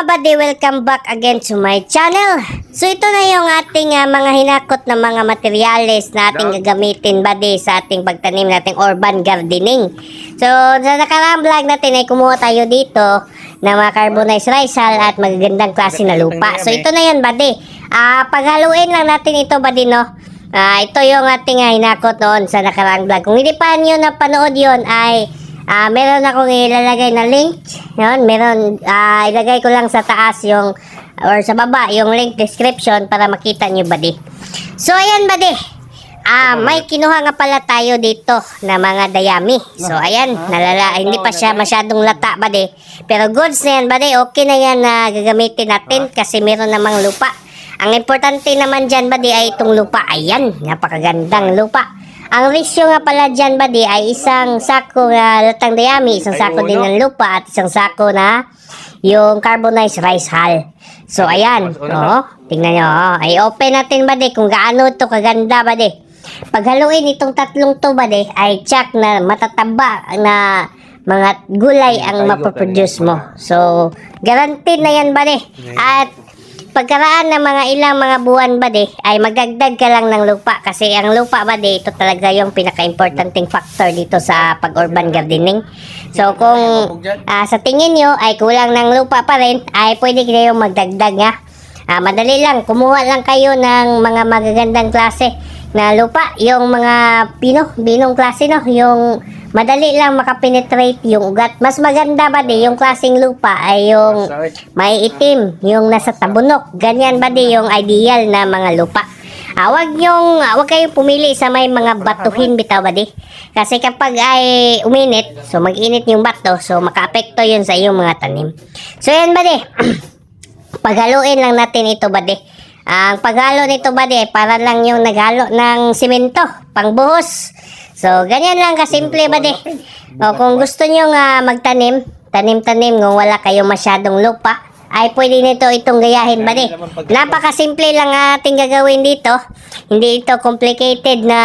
mga badi, welcome back again to my channel. So ito na yung ating ah, mga hinakot na mga materyales na ating gagamitin badi sa ating pagtanim nating urban gardening. So sa nakaraang vlog natin ay kumuha tayo dito ng mga carbonized rice hull at magagandang klase na lupa. So ito na yun badi. Ah, paghaluin lang natin ito badi no. Ah, ito yung ating ah, hinakot noon sa nakaraang vlog. Kung hindi pa nyo napanood yun ay Ah, meron akong ilalagay na link. Yun, meron ah, ilagay ko lang sa taas yung or sa baba yung link description para makita niyo buddy. So ayan buddy. Ah, may kinuha nga pala tayo dito na mga dayami. So ayan, nalala hindi pa siya masyadong lata buddy. Pero goods na yan buddy, okay na yan na gagamitin natin kasi meron namang lupa. Ang importante naman dyan buddy ay itong lupa. Ayan, napakagandang lupa. Ang ratio nga pala dyan, buddy, ay isang sako na latang dayami, isang sako din ng lupa, at isang sako na yung carbonized rice hull. So, ayan. Oh, tingnan nyo. Oh. Ay, open natin, buddy, kung gaano to kaganda, buddy. Paghaluin itong tatlong to, buddy, ay check na matataba na mga gulay ang mapaproduce mo. So, guaranteed na yan, buddy. At pagkaraan ng mga ilang mga buwan ba di, ay magdagdag ka lang ng lupa kasi ang lupa ba di, ito talaga yung pinaka-importanting factor dito sa pag-urban gardening. So kung ah, sa tingin nyo ay kulang ng lupa pa rin, ay pwede kayong magdagdag nga. Ah, madali lang, kumuha lang kayo ng mga magagandang klase na lupa, yung mga pino, binong klase no, yung madali lang makapenetrate yung ugat. Mas maganda ba di, yung klaseng lupa ay yung may itim, yung nasa tabunok. Ganyan ba di yung ideal na mga lupa? Ah, wag yung ah, wag kayong pumili sa may mga batuhin bitaw ba di? Kasi kapag ay uminit, so mag-init yung bato, so makaapekto yun sa iyong mga tanim. So yan ba di? Paghaluin lang natin ito ba di? Ang paghalo nito ba di, para lang yung naghalo ng simento, pangbuhos. So, ganyan lang kasimple ba di? O, kung gusto nyo nga magtanim, tanim-tanim kung wala kayong masyadong lupa, ay pwede nito itong gayahin ba di? Napakasimple lang ating gagawin dito. Hindi ito complicated na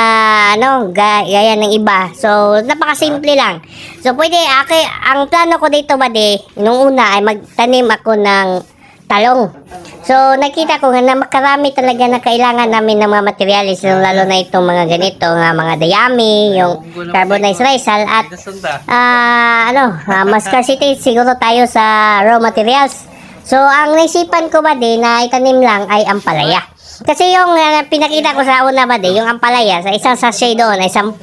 ano, ga- gaya ng iba. So, napakasimple lang. So, pwede, aki, ang plano ko dito ba di, nung una ay magtanim ako ng talong. So, nakita ko nga na makarami talaga na kailangan namin ng mga materialis, lalo na itong mga ganito, nga mga dayami, yung carbonized hull, at ah ano, uh, mas scarcity siguro tayo sa raw materials. So, ang naisipan ko ba din na itanim lang ay ampalaya. Kasi yung ah, pinakita ko sa una ba din, yung ampalaya, sa isang sachet doon ay 10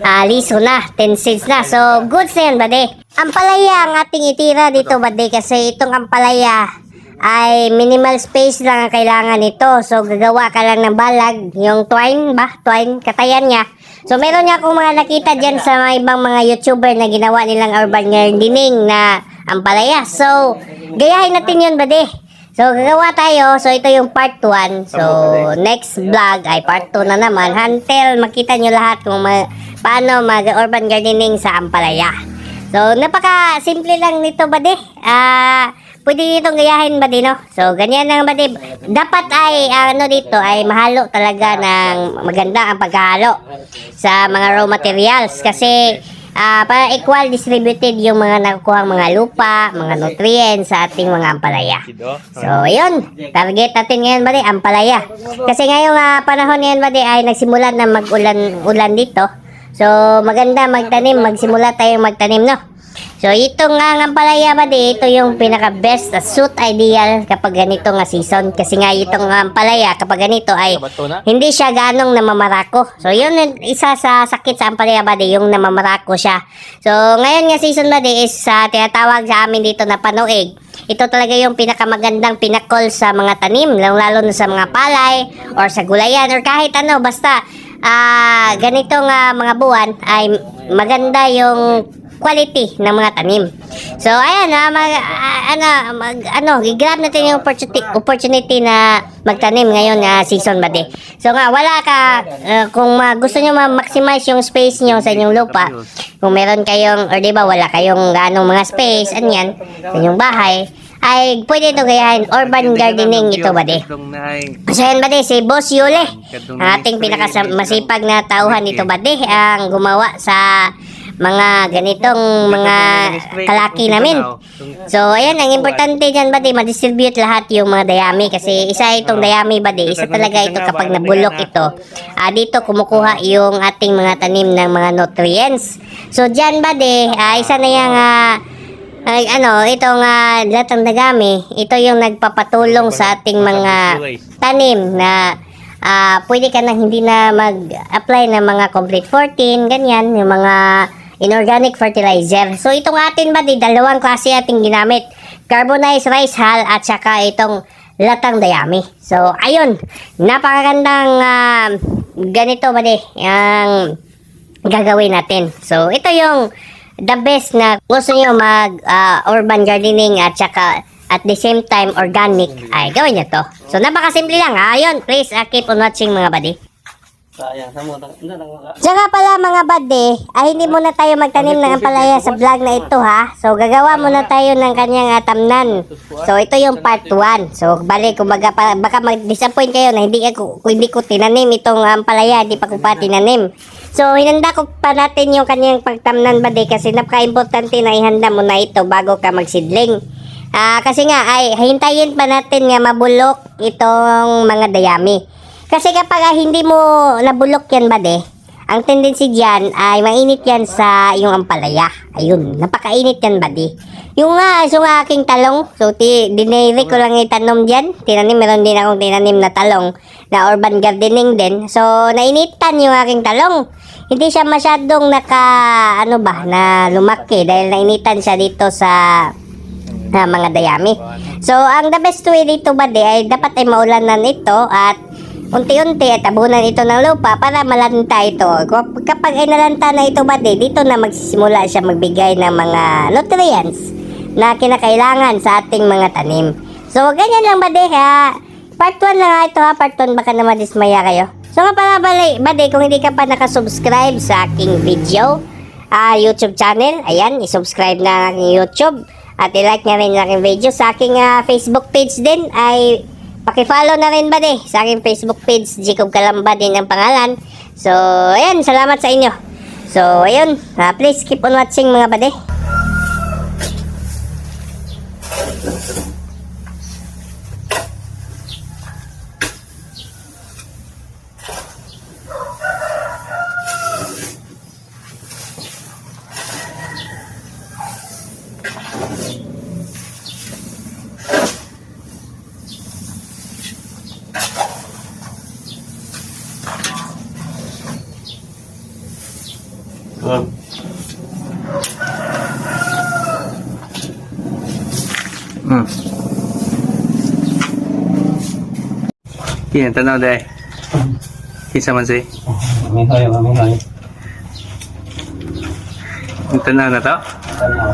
ah, liso na, 10 seeds na. So, goods na yan ba di? Ampalaya ang ating itira dito ba di? Kasi itong ampalaya, ay minimal space lang ang kailangan nito. So, gagawa ka lang ng balag, yung twine ba? Twine, katayan niya. So, meron niya akong mga nakita dyan sa mga ibang mga YouTuber na ginawa nilang urban gardening na ampalaya. So, gayahin natin yun, bade. So, gagawa tayo. So, ito yung part 1. So, next vlog ay part 2 na naman. Until makita nyo lahat kung ma- paano mag-urban gardening sa ampalaya. So, napaka simple lang nito, bade. Ah, pwede nitong gayahin ba no? So, ganyan lang ba Dapat ay, ano dito, ay mahalo talaga ng maganda ang paghahalo sa mga raw materials. Kasi, ah para equal distributed yung mga nakukuhang mga lupa, mga nutrients sa ating mga ampalaya. So, yun. Target natin ngayon ba ampalaya. Kasi ngayong ah, panahon ngayon ba ay nagsimula na mag-ulan ulan dito. So, maganda magtanim, magsimula tayong magtanim, no? So, ito nga ang ampalaya ba di, ito yung pinaka-best uh, suit ideal kapag ganito nga season. Kasi nga itong ampalaya kapag ganito ay hindi siya ganong namamarako. So, yun yung isa sa sakit sa ampalaya ba di, yung namamarako siya. So, ngayon nga season ba di is uh, tinatawag sa amin dito na panoig. Ito talaga yung pinakamagandang pinakol sa mga tanim, lalo, lalo na sa mga palay or sa gulayan or kahit ano, basta ah ganitong ah, mga buwan ay maganda yung quality ng mga tanim. So ayan na mag ah, ano mag ano i-grab natin yung opportunity opportunity na magtanim ngayon na season ba. So nga wala ka ah, kung ma- gusto niyo ma-maximize yung space niyo sa inyong lupa, kung meron kayong or di ba wala kayong ganong mga space anyan sa inyong bahay, ay pwede ito gayahin urban gardening ito ba di. So yan ba di, si Boss Yule, ang ating pinakamasipag na tauhan dito ba di, ang gumawa sa mga ganitong mga kalaki namin. So, ayan, ang importante dyan ba, di, ma-distribute lahat yung mga dayami kasi isa itong dayami ba, isa talaga ito kapag nabulok ito. Ah, dito kumukuha yung ating mga tanim ng mga nutrients. So, dyan ba, di, ah, isa na yung ah, ay, ano, itong uh, latang dagami, ito yung nagpapatulong sa ating mga tanim na ah, pwede ka na hindi na mag-apply ng mga complete 14, ganyan, yung mga inorganic fertilizer. So, itong atin ba, di, dalawang klase ating ginamit. Carbonized rice hull at saka itong latang dayami. So, ayun, napakagandang ah, ganito ba, di, yung gagawin natin. So, ito yung the best na gusto nyo mag ah, urban gardening at saka at the same time organic ay gawin nyo to. So, napakasimple lang. Ayun, please ah, keep on watching mga buddy. Sayang sa mga Tsaka pala mga buddy, ay hindi muna tayo magtanim ng ampalaya sa vlog na ito ha. So gagawa muna tayo ng kanyang atamnan. So ito yung part 1. So bali kumbaga pa, baka mag-disappoint kayo na hindi ako kung hindi ko tinanim itong ampalaya, hindi pa ko pa tinanim. So hinanda ko pa natin yung kanyang pagtamnan buddy kasi napaka-importante na ihanda mo na ito bago ka magsidling. Ah, kasi nga ay hintayin pa natin nga mabulok itong mga dayami. Kasi kapag ah, hindi mo nabulok yan ba ang tendency diyan ay mainit yan sa yung ampalaya. Ayun, napakainit yan ba de. Yung nga, yung aking talong, so ti, dinere ko lang itanom diyan. Tinanim, meron din akong tinanim na talong na urban gardening din. So, nainitan yung aking talong. Hindi siya masyadong naka, ano ba, na lumaki dahil nainitan siya dito sa na mga dayami. So, ang the best way dito ba di ay dapat ay maulanan ito at unti-unti at tabunan ito ng lupa para malanta ito. Kap- Kapag ay nalanta na ito ba di, dito na magsisimula siya magbigay ng mga nutrients na kinakailangan sa ating mga tanim. So, ganyan lang ba di ha? Part 1 lang ito ha, part 1 baka na madismaya kayo. So nga pala bade, kung hindi ka pa nakasubscribe sa aking video, ah YouTube channel, ayan, isubscribe na ang YouTube. At i-like na rin ang aking video. Sa aking ah, Facebook page din ay Pakifollow na rin ba de sa aking Facebook page, Jacob Kalamba din ang pangalan. So, ayan, salamat sa inyo. So, ayun, ah, please keep on watching mga bade. Hmm. Yan, tanaw day. Kisa man si. Mamihay, mamihay. Yung tanaw na to? Tanaw.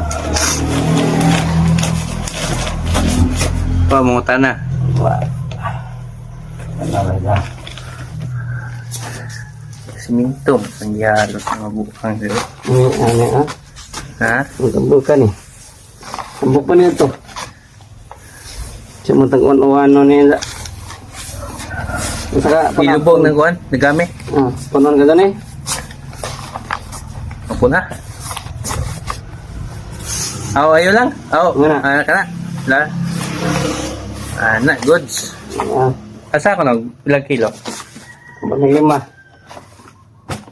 Pa, mga tana. Wa. Tanaw na. Siminto, ang yalo sa mga bukang sila. Ini ano ah? Ha? Ang tambok ka ni. Niya to. Siya mo tag ano niya. Saka Ilubog ng kuhan, nagami. Ah, panon ka gani. Ako na. Aw, ayo lang. Aw, ana ka na. La. Ana, goods. Ah, Asa ko nag ilang kilo? bang lima.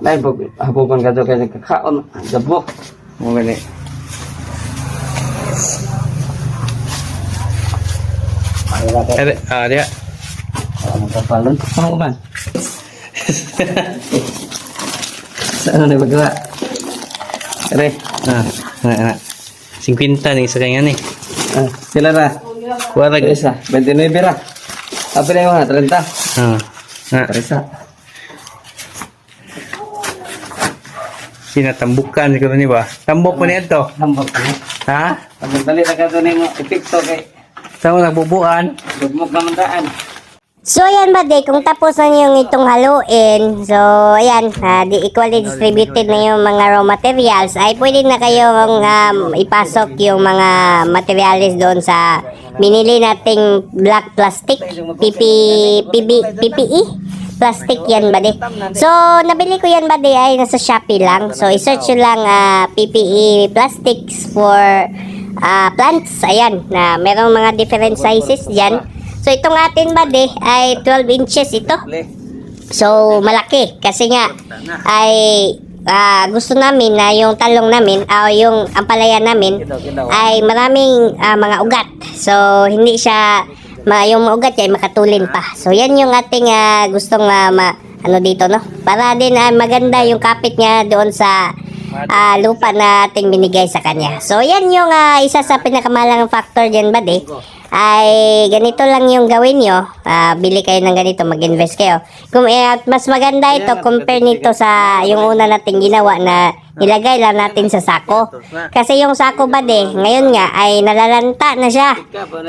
Dai pag hapupan ka to kay kakaon. Dabok. Mo gani. Wala ka. Ere, ah, dia. Ano ka palon? Ano man? Na bagla? Are. ah, ana, ana. 50 ni sa kanya ni. Ah, sila na. Kuwarag. Teresa, 29 ra. Apa na yung mga 30? Ah. Na, Teresa. sinatambukan ko ni ba? Tambok mo na. Ha? Pag dali na ka ito na yung epekto kay Sa mo nagbubuan? Dugmok naman daan. So, ayan ba, de, kung tapos na yung itong haluin, so, ayan, ah, di equally distributed na yung mga raw materials, ay pwede na kayong um, ipasok yung mga materials doon sa binili nating black plastic, PP, PB, PPE, plastic yan ba So, nabili ko yan ba ay nasa Shopee lang. So, i-search nyo lang ah, PPE plastics for ah, plants. Ayan, na merong mga different sizes dyan. So, itong atin ba ay 12 inches ito. So, malaki. Kasi nga, ay ah, gusto namin na yung talong namin, o yung ampalaya namin, ay maraming ah, mga ugat. So, hindi siya, ma, yung mga ugat ay makatulin pa. So, yan yung ating ah, gustong ah, ma, ano dito, no? Para din ah, maganda yung kapit niya doon sa ah, lupa na ating binigay sa kanya. So, yan yung ah, isa sa pinakamalang factor dyan, bade ay ganito lang yung gawin nyo. Ah, bili kayo ng ganito, mag-invest kayo. Kung eh, at mas maganda ito compare nito sa yung una nating ginawa na nilagay lang natin sa sako. Kasi yung sako ba de, ngayon nga ay nalalanta na siya.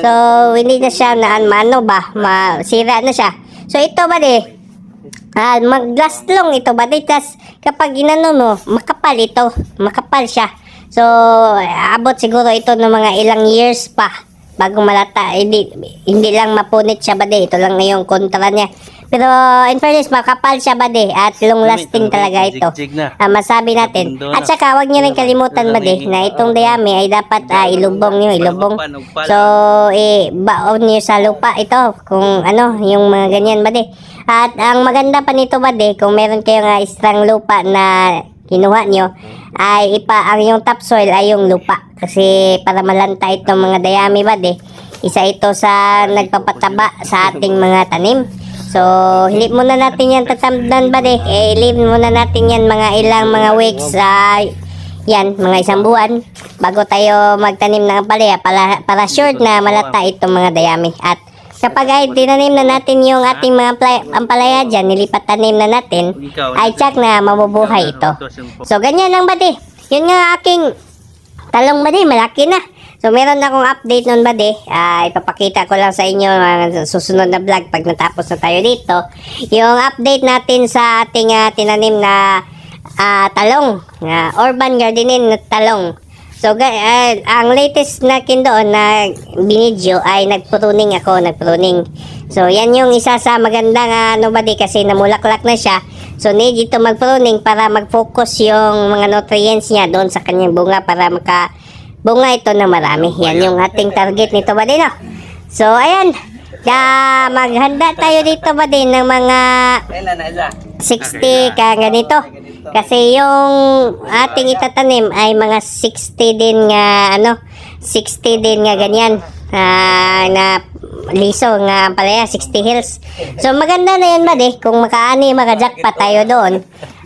So hindi na siya na ano ba, masira na siya. So ito ba de, Ah, mag-last long ito ba? Tas kapag inano mo, makapal ito. Makapal siya. So, abot siguro ito ng mga ilang years pa bago malata. Hindi, hindi lang mapunit siya ba Ito lang yung kontra niya. Pero in fairness, makapal siya ba At long lasting talaga ito. Ah, masabi natin. At saka, huwag niyo rin kalimutan ba na itong dayami ay dapat ah, ilubong niyo, ilubong. So, eh, baon niyo sa lupa ito. Kung ano, yung mga ganyan ba At ang maganda pa nito ba kung meron kayong uh, istrang lupa na kinuha nyo, ay ipa, ang yung topsoil ay yung lupa. Kasi para malanta itong mga dayami ba isa ito sa nagpapataba sa ating mga tanim. So, hindi muna natin yan tatamdan ba Eh, leave muna natin yan mga ilang mga weeks sa yan, mga isang buwan bago tayo magtanim ng palaya para, para sure na malata itong mga dayami. At kapag ay tinanim na natin yung ating mga play, ampalaya dyan, nilipat tanim na natin, ay check na mabubuhay ito. So, ganyan lang ba Yun nga aking talong ba malaki na. So, meron akong update nun ba Ah, ipapakita ko lang sa inyo uh, susunod na vlog pag natapos na tayo dito. Yung update natin sa ating ah, tinanim na ah, talong, na urban gardening na talong. So, ah, ang latest na kin doon na binidyo ay nagpruning ako, nagpruning. So, yan yung isa sa magandang uh, ano ba di kasi namulaklak na siya. So, need ito magpruning para mag-focus yung mga nutrients niya doon sa kanyang bunga para maka bunga ito na marami. Yan yung ating target nito ba? So, ayan. Ya, maghanda tayo dito ba din ng mga 60 ka ganito. Kasi yung ating itatanim ay mga 60 din nga ano, 60 din nga ganyan. ah, na liso nga palaya 60 hills. So maganda na yan ba kung makaani makajackpot tayo doon.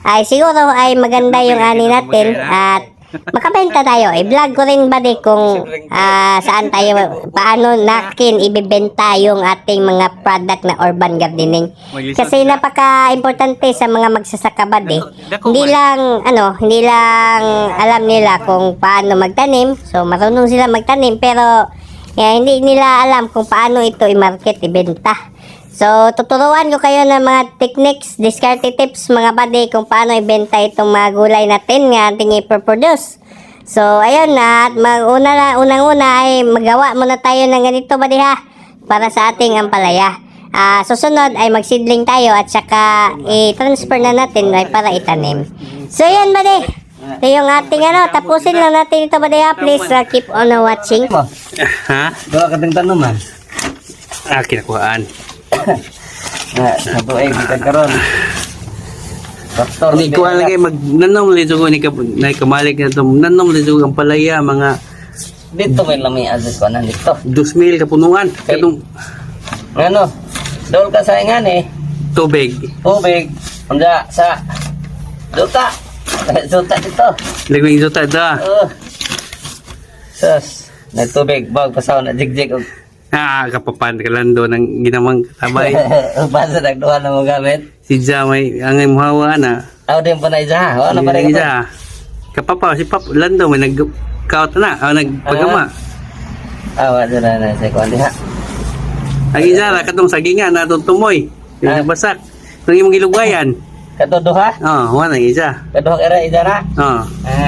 Ay siguro ay maganda yung ani natin at makabenta tayo. I-vlog ko rin ba kung ah, saan tayo, paano natin ibibenta yung ating mga product na urban gardening. Kasi napaka-importante sa mga magsasaka ba Hindi lang, ano, hindi lang alam nila kung paano magtanim. So, marunong sila magtanim pero eh, hindi nila alam kung paano ito i-market, ibenta. So, tuturuan ko kayo ng mga techniques, discarte tips, mga bade, kung paano ibenta itong mga gulay natin nga ating i-produce. So, ayun na, at mag-una na, unang-una ay magawa muna tayo ng ganito bade ha, para sa ating ampalaya. Ah, susunod ay magsidling tayo at saka i-transfer na natin ay para itanim. So, yan bade. Ito yung ating ano, tapusin lang natin ito bade ha. Please uh, keep on uh, watching. Ha? Dua ka tanuman. Ah, kinakuhaan. Na, sa tuig, kita karon. Doktor, Hindi ko alam kayo, magnanom lito ko ni ka, na kamalik na ito. Nanom lito ang palaya, mga Dito may lami azis ko na dito. 2,000 kapunuan. Katong Ano? Dol ka sa ingan eh. tubig. Tubig. Unda sa duta. Duta dito. Lagwing ito tayo. Ah. Oh. Sus. Nagtubig. Bag pasaw na jigjig. Ah, kapapan kalando ng ginamang katabay. Basa nagduha na mo gamit. si Jamay, ang ay muhawa na. Aw din pa na isa. Ano pa rin? Isa. Kapapa, si Pap, lando, may nag-count na. O, nagpagama. Awa din na na sa kuwan diha. Ang isa, na katong sagingan na itong tumoy. Yung Ah. nabasak. Nang imong gilugayan. Kato duha. Oh, wala isa. Kaduha kira isa na. Oh. Ah.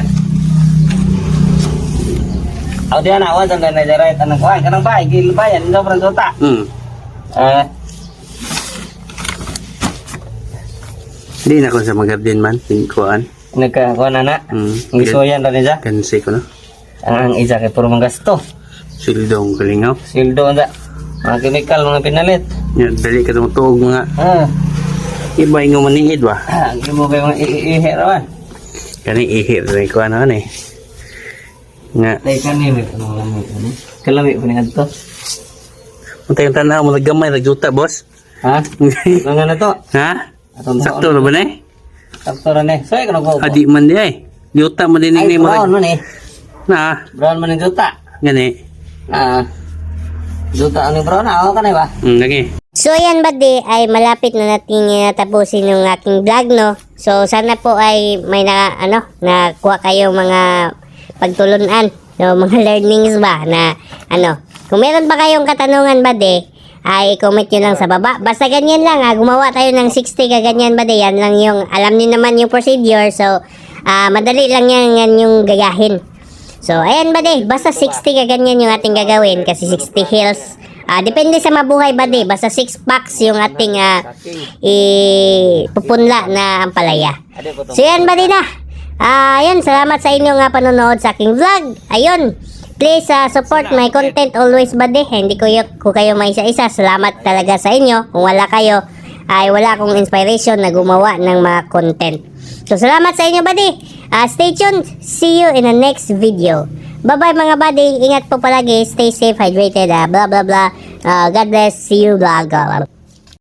Aw diha na awan na na dira tanang kuan kanang bay gil bayan ndo parang duta. Hmm. Ah. Hindi na ko sa magardin man. Tingkuan. Nagkakuha na na. Hmm. Ang isuyan rin niya. Kansi ko no. Ang isa kay puro mga gasto. Sildong kalingaw. Sildo na. Mga chemical, mga pinalit. Yan, dali ka itong tuog mga Ah, iba yung maniid ba? ah, mo ba mga iihi rawan? Kani ihir rin ko ano ni. Nga, Dahil ka ni, may pangalami. Ano? Kalami po niya ito. Unta yung tanaw mo naggamay nagjuta boss. Ha? Mga na to. ha? Atong Sakto na ba na eh? Sakto rin eh. So, ikaw nagpo. Adi man di ay. Juta mo din ni mo. brown man eh. Na, Brown man yung juta. gani. Ah. Juta ano yung brown? Ako ka na ba? Mm, lagi. So ayan buddy, ay malapit na natin natapusin yung aking vlog no. So sana po ay may na ano, nakuha kayong mga pagtulunan, no, mga learnings ba na ano. Kung meron ba kayong katanungan buddy, ay comment nyo lang sa baba. Basta ganyan lang ha, gumawa tayo ng 60 ka ganyan buddy. Yan lang yung, alam niyo naman yung procedure. So, ah madali lang yan, yan yung gayahin. So, ayan ba de, basta 60 ka ganyan yung ating gagawin kasi 60 hills. Ah, depende sa mabuhay ba de, basta 6 packs yung ating ah, ipupunla na ampalaya. So, yan ba de na? Ah, ayan, salamat sa inyo nga panonood sa aking vlog. Ayun, please ah, support my content always de. Hindi ko, y- ko kayo may isa-isa. Salamat talaga sa inyo. Kung wala kayo, ay wala akong inspiration na gumawa ng mga content. So, salamat sa inyo, buddy. Ah, stay tuned. See you in the next video. Bye-bye, mga buddy. Ingat po palagi. Stay safe, hydrated. ah, blah, blah, blah. Ah, God bless. See you, blah, blah, blah.